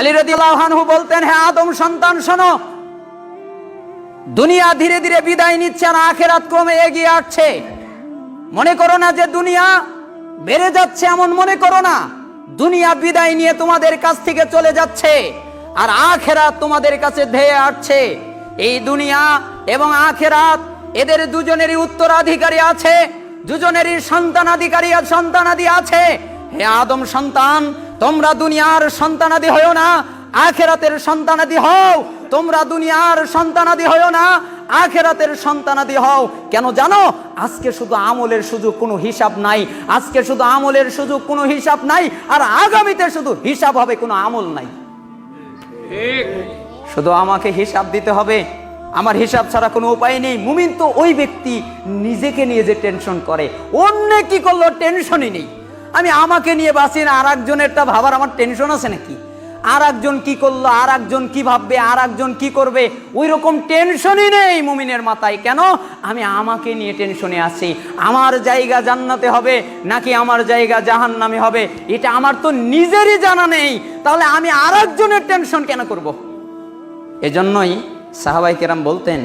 আলী রদিউল্লাহানহু বলতেন হ্যাঁ আদম সন্তান, শোনো। দুনিয়া ধীরে ধীরে বিদায় নিচ্ছে আর আখেরাত ক্রমে এগিয়ে আসছে। মনে করো না যে দুনিয়া বেড়ে যাচ্ছে এমন মনে করো না। দুনিয়া বিদায় নিয়ে তোমাদের কাছ থেকে চলে যাচ্ছে আর আখেরাত তোমাদের কাছে ধেয়ে আসছে। এই দুনিয়া এবং আখেরাত এদের দুজনেরই উত্তরাধিকারী আছে, দুজনেরই সন্তানাধিকারী সন্তানাদি আছে। হে আদম সন্তান তোমরা দুনিয়ার সন্তানাদি হও না, আখেরাতের সন্তানাদি হও। তোমরা দুনিয়ার সন্তানাদি হও না, আখেরাতের সন্তানাদি হও। কেন জানো? আজকে শুধু আমলের সুযোগ কোনো হিসাব নাই। আজকে শুধু আমলের সুযোগ কোনো হিসাব নাই, আর আগামীতে শুধু হিসাব হবে, কোনো আমল নাই। শুধু আমাকে হিসাব দিতে হবে। আমার হিসাব ছাড়া কোনো উপায় নেই। মুমিন তো ওই ব্যক্তি নিজেকে নিয়ে যে টেনশন করে। অন্য কি করল? টেনশনই নেই। আমি আমাকে নিয়ে বাঁচি না আর একজনেরটা ভাবার আমার টেনশন আছে নাকি? আর একজন কি করল আর একজন কি ভাববে আর একজন কি করবে? ওই রকম টেনশনই নেই মুমিনের মাথায়। কেন? আমি আমাকে নিয়ে টেনশনে আছি। আমার জায়গা জান্নাতে হবে নাকি আমার জায়গা জাহান নামে হবে? এটা আমার তো নিজেরই জানা নেই। তাহলে আমি আর একজনের টেনশন কেন করব। এজন্যই সাহাবাই কেরাম বলতেন,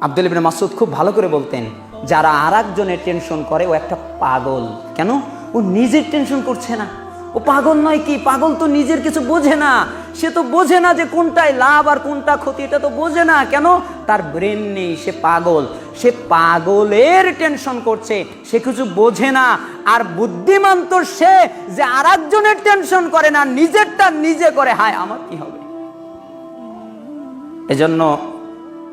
আব্দুল ইবিন মাসুদ খুব ভালো করে বলতেন, যারা আর একজনের টেনশন করে ও একটা পাগল। কেন? ও নিজের টেনশন করছে না। ও পাগল নয় কি? পাগল তো নিজের কিছু বোঝে না। সে তো বোঝে না যে কোনটায় লাভ আর কোনটা ক্ষতি, এটা তো বোঝে না। কেন? তার ব্রেন নেই, সে পাগল। সে পাগলের টেনশন করছে। সে কিছু বোঝে না। আর বুদ্ধিমান তো সে যে আর একজনের টেনশন করে না, নিজেরটা নিজে করে। হায়, আমার কি হবে? এজন্য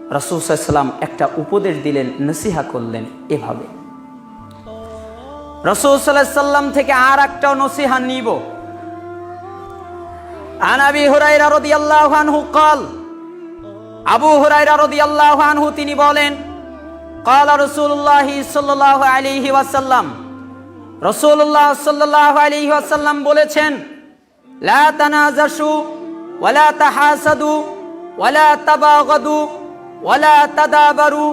রাসুল সাল্লাম একটা উপদেশ দিলেন, নসিহা করলেন এভাবে। রসুল সাল্লাহ সাল্লাম থেকে আর একটা নসিহা নিব আনাবি হুরাইরা রাদিয়াল্লাহু আনহু قال আবু হুরাইরা রাদিয়াল্লাহু আনহু তিনি বলেন قال رسول الله صلى الله عليه وسلم রাসূলুল্লাহ সাল্লাল্লাহু আলাইহি ওয়াসাল্লাম বলেছেন লা তানাজাশু ওয়ালা তাহাসাদু ওয়ালা তাবাগাদু ওয়ালা তাদাবারু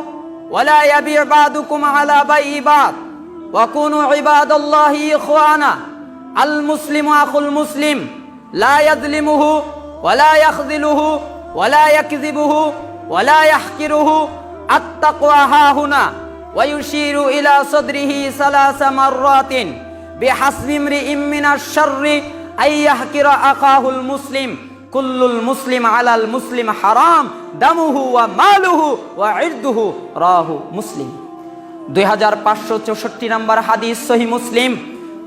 ওয়ালা ইয়াবি বাদুকুম আলা বাইই বাদ وكونوا عباد الله إخوانا. المسلم أخو المسلم. لا يظلمه ولا يخذله ولا يكذبه ولا يحقره. التقوى ها هنا. ويشير إلى صدره ثلاث مرات. بحسب امرئ من الشر أن يحقر أخاه المسلم. كل المسلم على المسلم حرام. دمه وماله وعرضه راه مسلم. দুই হাজার পাঁচশো চৌষট্টি নাম্বার হাদিস সহি মুসলিম।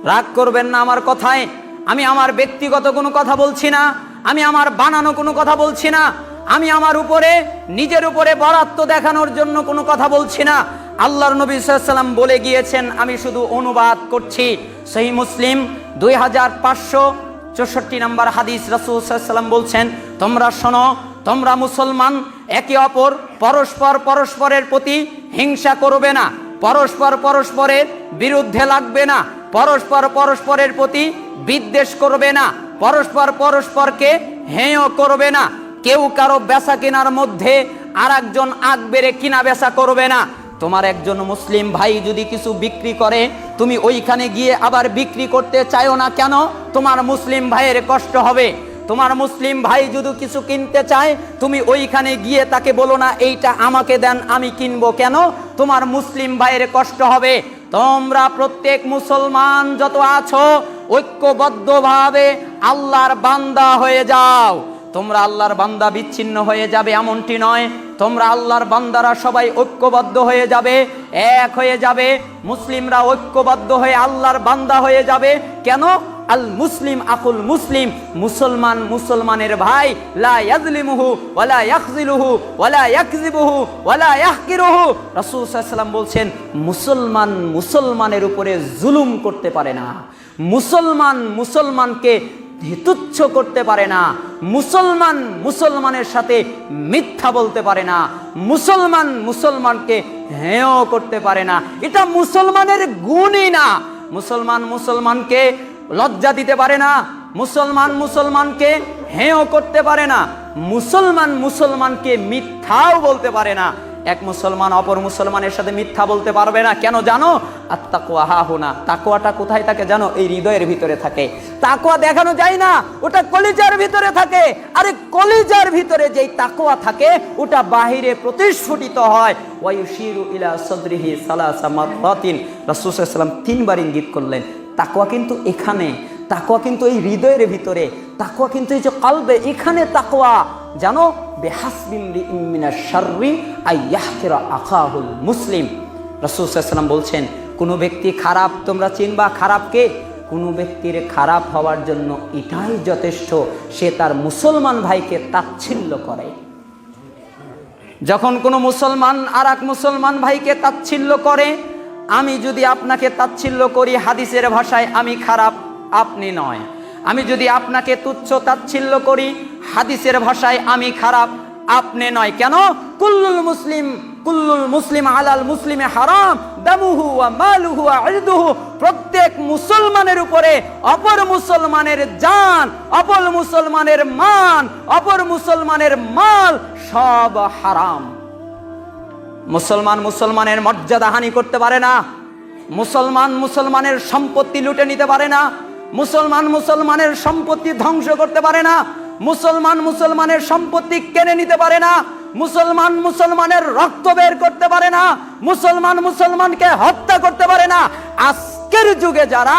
রাগ করবেন না আমার কথায়। আমি আমার ব্যক্তিগত কোনো কথা বলছি না। আমি আমার বানানো কোনো কথা বলছি না। আমি আমার উপরে, নিজের উপরে বরাত্ম দেখানোর জন্য কোনো কথা বলছি না। আল্লাহর নবী সাল্লাম বলে গিয়েছেন, আমি শুধু অনুবাদ করছি। সহি মুসলিম, দুই হাজার পাঁচশো চৌষট্টি নাম্বার হাদিস রাসুল সাল্লাম বলছেন, তোমরা শোনো, তোমরা মুসলমান, একে অপর, পরস্পর পরস্পরের প্রতি হিংসা করবে না। পরস্পর পরস্পরের বিরুদ্ধে লাগবে না। পরস্পর পরস্পরের প্রতি বিদ্বেষ করবে না। পরস্পর পরস্পরকে হেয় করবে না। কেউ কারও বেচা কেনার মধ্যে আর একজন আগ বেড়ে কিনা বেচা করবে না। তোমার একজন মুসলিম ভাই যদি কিছু বিক্রি করে, তুমি ওইখানে গিয়ে আবার বিক্রি করতে চাইও না কেন? তোমার মুসলিম ভাইয়ের কষ্ট হবে। তোমার মুসলিম ভাই যদি কিছু কিনতে চায়, তুমি ওইখানে গিয়ে তাকে বলো না, এইটা আমাকে দেন, আমি কিনবো কেন? তোমার মুসলিম ভাইয়ের কষ্ট হবে। তোমরা প্রত্যেক মুসলমান যত আছো, ঐক্যবদ্ধভাবে আল্লাহর বান্দা হয়ে যাও। তোমরা আল্লাহর বান্দা বিচ্ছিন্ন হয়ে যাবে, এমনটি নয়। তোমরা আল্লাহর বান্দারা সবাই ঐক্যবদ্ধ হয়ে যাবে, এক হয়ে যাবে। মুসলিমরা ঐক্যবদ্ধ হয়ে আল্লাহর বান্দা হয়ে যাবে। কেন? আল মুসলিম আকুল মুসলিম, মুসলমান মুসলমানের ভাই, লা ইয়াজলিমুহু ওয়ালা ইয়াখজিলুহু ওয়ালা ইয়াকযিবুহু ওয়ালা বলছেন, মুসলমান মুসলমানের উপরে জুলুম করতে পারে না। মুসলমান মুসলমানকে তুচ্ছ করতে পারে না। মুসলমান মুসলমানের সাথে মিথ্যা বলতে পারে না। মুসলমান মুসলমানকে হেয় করতে পারে না। এটা মুসলমানের গুণই না। মুসলমান মুসলমানকে লজ্জা দিতে পারে না, মুসলমান মুসলমানকে হেয় করতে পারে না, মুসলমান মুসলমানকে মিথ্যাও বলতে পারে না। এক মুসলমান অপর মুসলমানের সাথে মিথ্যা বলতে পারবে না। কেন জানো? আর তাকুয়া হা হোনা। তাকুয়াটা কোথায় থাকে জানো? এই হৃদয়ের ভিতরে থাকে। তাকুয়া দেখানো যায় না, ওটা কলিজার ভিতরে থাকে। আরে কলিজার ভিতরে যেই তাকুয়া থাকে, ওটা বাহিরে প্রতিস্ফুটিত হয়। ওয়ায়ুশিরু ইলা সদরিহি সালাসা মাররাতিন। রাসূল সাল্লাল্লাহু আলাইহি ওয়াসাল্লাম তিনবার ইঙ্গিত করলেন। তাকুয়া কিন্তু এখানে তাকুয়া কিন্তু এই হৃদয়ের ভিতরে তাকুয়া কিন্তু এই যে কালবে, এখানে তাকুয়া জানো? মুসলিম। রসুল সাল্লাম বলছেন, কোনো ব্যক্তি খারাপ তোমরা চিনবা খারাপকে কোনো ব্যক্তির খারাপ হওয়ার জন্য এটাই যথেষ্ট, সে তার মুসলমান ভাইকে তাচ্ছিল্য করে। যখন কোনো মুসলমান আর মুসলমান ভাইকে তাচ্ছিল্য করে আমি যদি আপনাকে তাচ্ছিল্য করি হাদিসের ভাষায়, আমি খারাপ আপনি নয়। আমি যদি আপনাকে তুচ্ছ তাচ্ছিল্য করি হাদিসের ভাষায়, আমি খারাপ আপনি নয়। কেন? কুল্লুল মুসলিম কুল্লুল মুসলিম আলাল মুসলিমে হারাম, দামুহু মালুহু ওয়া ইরদুহু। প্রত্যেক মুসলমানের উপরে অপর মুসলমানের জান, অপর মুসলমানের মান, অপর মুসলমানের মাল সব হারাম। মুসলমান মুসলমানের মর্যাদা হানি করতে পারে না। মুসলমান মুসলমানের সম্পত্তি লুটে নিতে পারে না। মুসলমান মুসলমানের সম্পত্তি ধ্বংস করতে পারে না। মুসলমান মুসলমানের সম্পত্তি কেনে নিতে পারে না। মুসলমান মুসলমানের রক্ত বের করতে পারে না। মুসলমান মুসলমানকে হত্যা করতে পারে না। আজকের যুগে যারা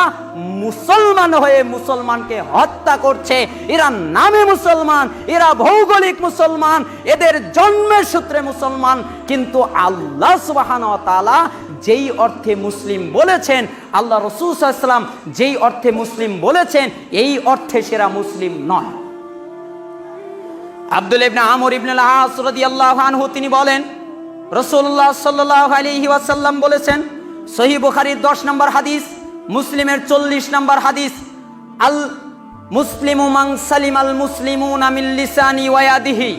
মুসলমান হয়ে মুসলমানকে হত্যা করছে, এরা নামে মুসলমান, এরা ভৌগোলিক মুসলমান, এদের জন্মের সূত্রে মুসলমান। কিন্তু আল্লাহ সুবাহান তালা যেই অর্থে মুসলিম বলেছেন, আল্লাহ রসুল সাল্লাম যেই অর্থে মুসলিম বলেছেন, এই অর্থে সেরা মুসলিম নয়। আব্দুল ইবনে আমর ইবনে আস রাদিয়াল্লাহু আনহু তিনি বলেন, রাসূলুল্লাহ সাল্লাল্লাহু আলাইহি ওয়াসাল্লাম বলেছেন সহিহ বুখারীর 10 নম্বর হাদিস, মুসলিমের 40 নম্বর হাদিস, আল মুসলিমু মান সালিমাল মুসলিমুনা মিন লিসানি ওয়া ইয়াদিহি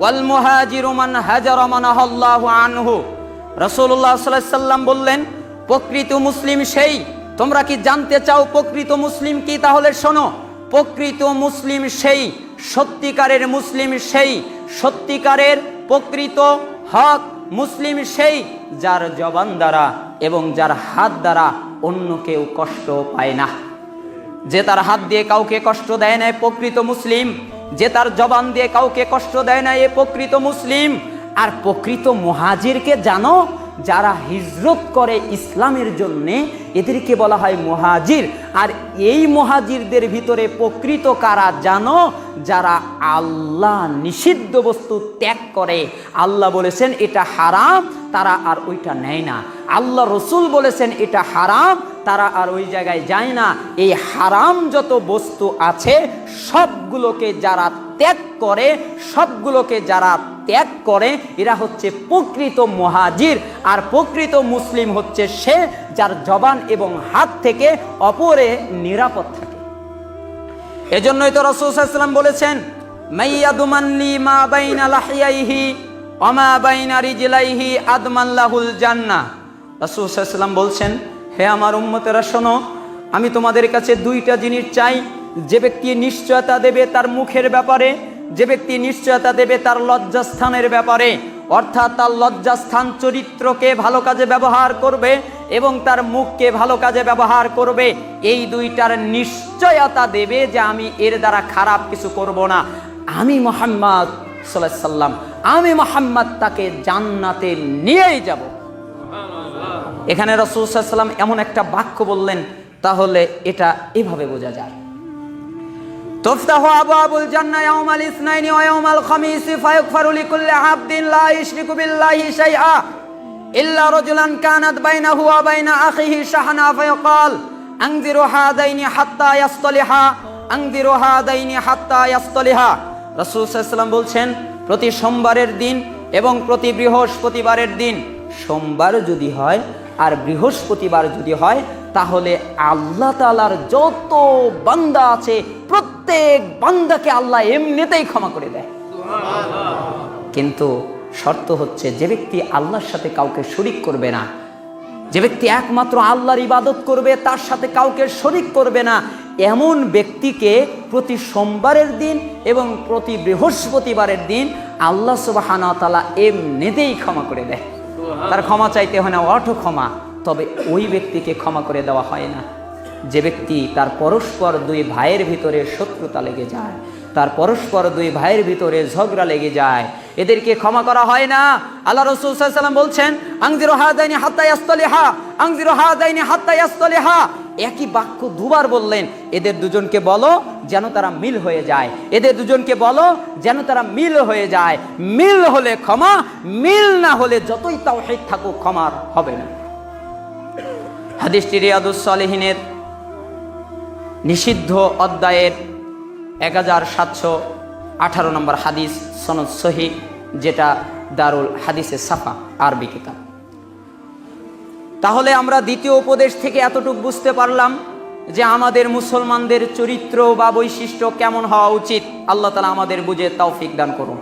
ওয়াল মুহাজিরু মান হাজারা মানাহাল্লাহু আনহু। সাল্লাল্লাহু সাল্লাম বললেন, প্রকৃত মুসলিম সেই, তোমরা কি জানতে চাও প্রকৃত মুসলিম কি? তাহলে শোনো, প্রকৃত মুসলিম সেই, সত্যিকারের মুসলিম সেই, সত্যিকারের প্রকৃত হক মুসলিম সেই যার জবান দ্বারা এবং যার হাত দ্বারা অন্য কেউ কষ্ট পায় না। যে তার হাত দিয়ে কাউকে কষ্ট দেয় না প্রকৃত মুসলিম। যে তার জবান দিয়ে কাউকে কষ্ট দেয় না, এ প্রকৃত মুসলিম। আর প্রকৃত মহাজিরকে জানো যারা হিজরত করে ইসলামের জন্যে, এদেরকে বলা হয় মহাজির। আর এই মুহাজিরদের ভিতরে প্রকৃত কারা জানো? যারা আল্লাহ নিষিদ্ধ বস্তু ত্যাগ করে। আল্লাহ বলেছেন, এটা হারাম, তারা আর ওইটা নেয় না। আল্লাহ রসুল বলেছেন, এটা হারাম, তারা আর ওই জায়গায় যায় না। এই হারাম যত বস্তু আছে, সবগুলোকে যারা ত্যাগ করে, সবগুলোকে যারা ত্যাগ করে, এরা হচ্ছে প্রকৃত মহাজির। আর প্রকৃত মুসলিম হচ্ছে সে যার জবান এবং হাত থেকে অপরে নিরাপদ থাকে। এজন্যই তো রসুলাম বলেছেন জান্না বলছেন, হে আমার উম্মতেরা, শোনো, আমি তোমাদের কাছে দুইটা জিনিস চাই। যে ব্যক্তি নিশ্চয়তা দেবে তার মুখের ব্যাপারে যে ব্যক্তি নিশ্চয়তা দেবে তার লজ্জাস্থানের ব্যাপারে, অর্থাৎ তার লজ্জাস্থান চরিত্রকে ভালো কাজে ব্যবহার করবে এবং তার মুখকে ভালো কাজে ব্যবহার করবে, এই দুইটার নিশ্চয়তা দেবে যে আমি এর দ্বারা খারাপ কিছু করব না। আমি মোহাম্মদ সাল্লাম, আমি মোহাম্মদ তাকে জান্নাতে নিয়েই যাব। এখানে রসুলাম এমন একটা বাক্য বললেন, তাহলে এটা এভাবে বোঝা যায়। تفتح أبواب الجنة يوم الاثنين ويوم الخميس فيغفر لكل عبد لا يشرك بالله شيئا إلا رجلا كانت بينه وبين أخيه شحنا فيقال أنذر هذين حتى يصطلحا أنذر هذين حتى يصطلحا রসুল সাল্লাম বলছেন প্রতি সোমবারের দিন এবং প্রতি বৃহস্পতিবারের দিন সোমবার যদি হয় আর বৃহস্পতিবার যদি হয় তাহলে আল্লাহ তালার যত বান্দা আছে, প্রত্যেক বান্দাকে আল্লাহ এমনিতেই ক্ষমা করে দেয়। কিন্তু শর্ত হচ্ছে যে ব্যক্তি আল্লাহর সাথে কাউকে শরিক করবে না, যে ব্যক্তি একমাত্র আল্লাহর ইবাদত করবে, তার সাথে কাউকে শরিক করবে না, এমন ব্যক্তিকে প্রতি সোমবারের দিন এবং প্রতি বৃহস্পতিবারের দিন আল্লাহ সুবাহানা তালা এমনিতেই ক্ষমা করে দেয়। তার ক্ষমা চাইতে হয় না অটো ক্ষমা। তবে ওই ব্যক্তিকে ক্ষমা করে দেওয়া হয় না। যে ব্যক্তি তার পরস্পর দুই ভাইয়ের ভিতরে শত্রুতা লেগে যায়, তার পরস্পর দুই ভাইয়ের ভিতরে ঝগড়া লেগে যায়, এদেরকে ক্ষমা করা হয় না। আল্লাহ রসুল সাল্লাম বলছেন, আংজিরো হাদাইনি হাত্তাই আস্তলিহা আংজিরো হাদাইনি হাত্তাই আস্তলিহা একই বাক্য দুবার বললেন, এদের দুজনকে বলো যেন তারা মিল হয়ে যায়। এদের দুজনকে বলো যেন তারা মিল হয়ে যায়। মিল হলে ক্ষমা, মিল না হলে যতই তাওহীদ থাকুক ক্ষমার হবে না। হাদিসটি রিয়াদুস সালেহিনের নিষিদ্ধ অধ্যায়ের এক হাজার সাতশো আঠারো নম্বর হাদিস সনদ সহি, যেটা দারুল হাদিসে সাফা, আরবি কিতাব। তাহলে আমরা দ্বিতীয় উপদেশ থেকে এতটুকু বুঝতে পারলাম যে আমাদের মুসলমানদের চরিত্র বা বৈশিষ্ট্য কেমন হওয়া উচিত। আল্লাহ তালা আমাদের বুঝে তৌফিক দান করুন।